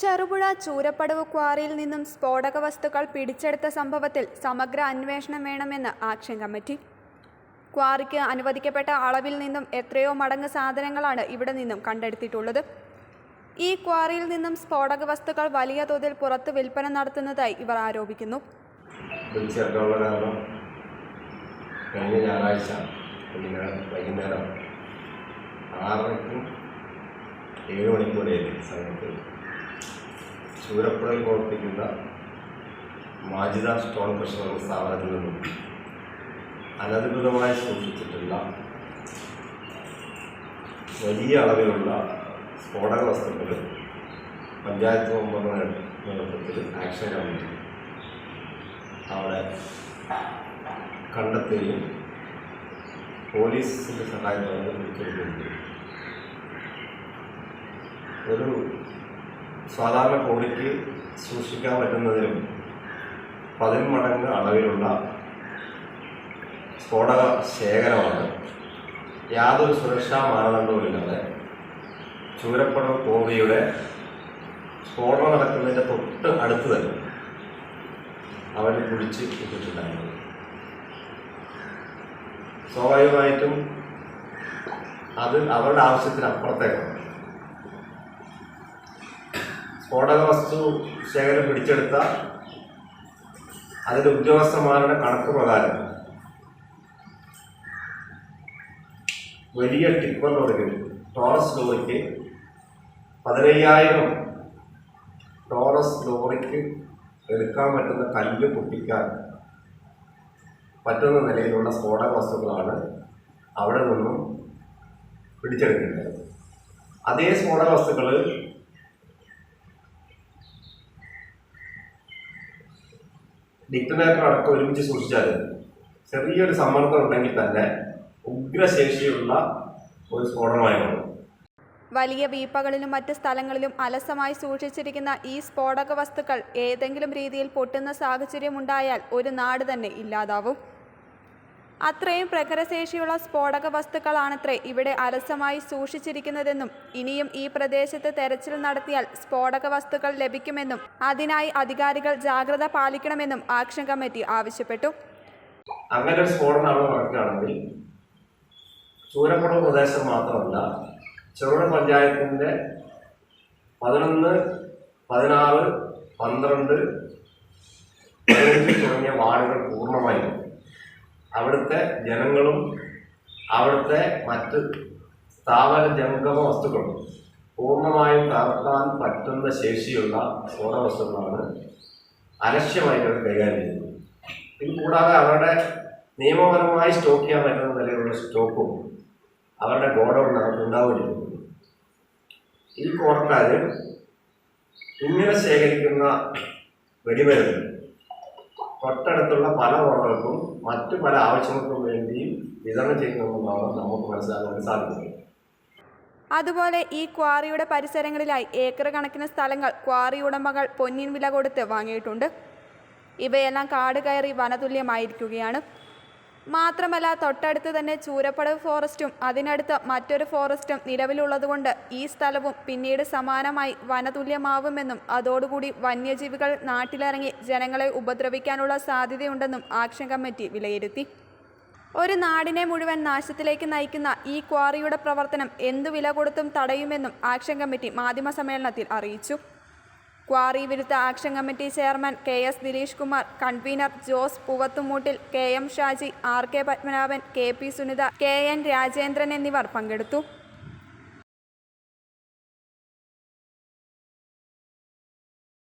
ചെറുപുഴ ചൂരപ്പടവ് ക്വാറിയിൽ നിന്നും സ്ഫോടക വസ്തുക്കൾ പിടിച്ചെടുത്ത സംഭവത്തിൽ സമഗ്ര അന്വേഷണം വേണമെന്ന് ആക്ഷൻ കമ്മിറ്റി. ക്വാറിക്ക് അനുവദിക്കപ്പെട്ട അളവിൽ നിന്നും എത്രയോ മടങ്ങ് സാധനങ്ങളാണ് ഇവിടെ നിന്നും കണ്ടെടുത്തിട്ടുള്ളത്. ഈ ക്വാറിയിൽ നിന്നും സ്ഫോടക വസ്തുക്കൾ വലിയ തോതിൽ പുറത്ത് വിൽപ്പന നടത്തുന്നതായി ഇവർ ആരോപിക്കുന്നു. ആറരയ്ക്കും ഏഴ് മണിക്കൂടെയായി സമയത്ത്. ചൂരപ്പുഴയിൽ പ്രവർത്തിക്കുന്ന മാജിദ സ്റ്റോൺ ക്രഷർ എന്ന സ്ഥാപനത്തിൽ നിന്നും അനധികൃതമായി സൂക്ഷിച്ചിട്ടുള്ള വലിയ അളവിലുള്ള സ്ഫോടക വസ്തുക്കൾ പഞ്ചായത്ത് മെമ്പറുടെ നേതൃത്വത്തിൽ ആക്ഷൻ കമ്മിറ്റി അവിടെ കണ്ടെത്തുകയും പോലീസിന്റെ സഹായത്തോടെ പിടിച്ചെടുക്കുകയും ഒരു സാധാരണ കോടിക്ക് സൂക്ഷിക്കാൻ പറ്റുന്നതിലും പതിന്മടങ്ങ് അളവിലുള്ള സ്ഫോടക ശേഖരമാണ്. യാതൊരു സുരക്ഷാ മാനദണ്ഡവുമില്ലാതെ ചൂരപ്പടം കോവിയുടെ സ്ഫോടനം നടക്കുന്നതിന്റെ തൊട്ട് അടുത്ത് തന്നെ അവർ കുഴിച്ച് ഇട്ടിട്ടുണ്ടായിരുന്നത് സ്വാഭാവികമായിട്ടും അത് അവരുടെ ആവശ്യത്തിന് അപ്പുറത്തേക്കാണ് സ്ഫോടക വസ്തു ശേഖരം പിടിച്ചെടുത്ത അതിന്റെ ഉദ്യോഗസ്ഥന്മാരുടെ കണക്ക് പ്രകാരം വലിയ ടിപ്പർ ലോറിക്ക് ടോറസ് ലോറിക്ക് പതിനയ്യായിരം ടോറസ് ലോറിക്ക് എടുക്കാൻ പറ്റുന്ന കല്ല് പൊട്ടിക്കാൻ പറ്റുന്ന നിലയിലുള്ള സ്ഫോടക വസ്തുക്കളാണ് അവിടെ നിന്നും പിടിച്ചെടുക്കേണ്ടത്. അതേ സ്ഫോടക വസ്തുക്കൾ ഡിക്റ്റനേറ്റർ അടക്കം ഒരുമിച്ച് സൂക്ഷിച്ചാൽ ചെറിയൊരു സമ്മർദ്ദം ഉണ്ടെങ്കിൽ തന്നെ ഉഗ്രശേഷിയുള്ള ഒരു സ്ഫോടനമായി മാറും വലിയ വീപ്പകളിലും മറ്റ് സ്ഥലങ്ങളിലും അലസമായി സൂക്ഷിച്ചിരിക്കുന്ന ഈ സ്ഫോടക വസ്തുക്കൾ ഏതെങ്കിലും രീതിയിൽ പൊട്ടുന്ന സാഹചര്യമുണ്ടായാൽ ഒരു നാട് തന്നെ ഇല്ലാതാവും. അത്രയും പ്രഖരശേഷിയുള്ള സ്ഫോടക വസ്തുക്കളാണത്രേ ഇവിടെ അലസമായി സൂക്ഷിച്ചിരിക്കുന്നതെന്നും ഇനിയും ഈ പ്രദേശത്ത് തെരച്ചിൽ നടത്തിയാൽ സ്ഫോടക വസ്തുക്കൾ ലഭിക്കുമെന്നും അതിനായി അധികാരികൾ ജാഗ്രത പാലിക്കണമെന്നും ആക്ഷൻ കമ്മിറ്റി ആവശ്യപ്പെട്ടു. അങ്ങനെ ഒരു സ്ഫോടനം അവിടെ നടക്കുകയാണെങ്കിൽ ചൂരപ്പുറം പ്രദേശം മാത്രമല്ല ചെറുപുഴ പഞ്ചായത്തിന്റെ പതിനൊന്ന് പതിനാറ് പന്ത്രണ്ട് തുടങ്ങിയ വാർഡുകൾ പൂർണമായും അവിടുത്തെ ജനങ്ങളും അവിടുത്തെ മറ്റ് സ്ഥാപന ജംഗമ വസ്തുക്കളും പൂർണമായും തകർക്കാൻ പറ്റുന്ന ശേഷിയുള്ള സ്ഫോടക വസ്തുക്കളാണ് അലക്ഷ്യമായിട്ട് കൈകാര്യം ചെയ്യുന്നത്. ഇത് കൂടാതെ അവരുടെ നിയമപരമായി സ്റ്റോക്ക് ചെയ്യാൻ പറ്റുന്ന നിലയിലുള്ള സ്റ്റോക്കും അവരുടെ ഗോഡൗണിനകത്ത് ഉണ്ടാവുകയും ഈ കോർക്കാർ ഇങ്ങനെ ശേഖരിക്കുന്ന വെടിമരുന്ന് തൊട്ടടുത്തുള്ള പല ഓർഡർക്കും മറ്റു പല ആവശ്യങ്ങൾക്കും വേണ്ടിയും വിതരണം ചെയ്യുന്നുണ്ടെന്നാണ് നമുക്ക് മനസ്സിലാക്കാൻ സാധിക്കുന്നത് അതുപോലെ ഈ ക്വാറിയുടെ പരിസരങ്ങളിലായി ഏക്കർ കണക്കിന് സ്ഥലങ്ങൾ ക്വാറി ഉടമകൾ പൊന്നിൻ വില കൊടുത്ത് വാങ്ങിയിട്ടുണ്ട്. ഇവയെല്ലാം കാട് കയറി വനതുല്യമായിരിക്കുകയാണ്. മാത്രമല്ല തൊട്ടടുത്ത് തന്നെ ചൂരപ്പടവ് ഫോറസ്റ്റും അതിനടുത്ത് മറ്റൊരു ഫോറസ്റ്റും നിലവിലുള്ളതുകൊണ്ട് ഈ സ്ഥലവും പിന്നീട് സമാനമായി വനതുല്യമാവുമെന്നും അതോടുകൂടി വന്യജീവികൾ നാട്ടിലിറങ്ങി ജനങ്ങളെ ഉപദ്രവിക്കാനുള്ള സാധ്യതയുണ്ടെന്നും ആക്ഷൻ കമ്മിറ്റി വിലയിരുത്തി. ഒരു നാടിനെ മുഴുവൻ നാശത്തിലേക്ക് നയിക്കുന്ന ഈ ക്വാറിയുടെ പ്രവർത്തനം എന്തു വില കൊടുത്തും തടയുമെന്നും ആക്ഷൻ കമ്മിറ്റി മാധ്യമസമ്മേളനത്തിൽ അറിയിച്ചു. ക്വാറി വിരുദ്ധ action committee chairman K S Dileesh Kumar convener Jose Poovathumoottil K M Shaji R K Padmanabhan K P Sunitha K N Rajendran എന്നിവർ പങ്കെടുത്തു.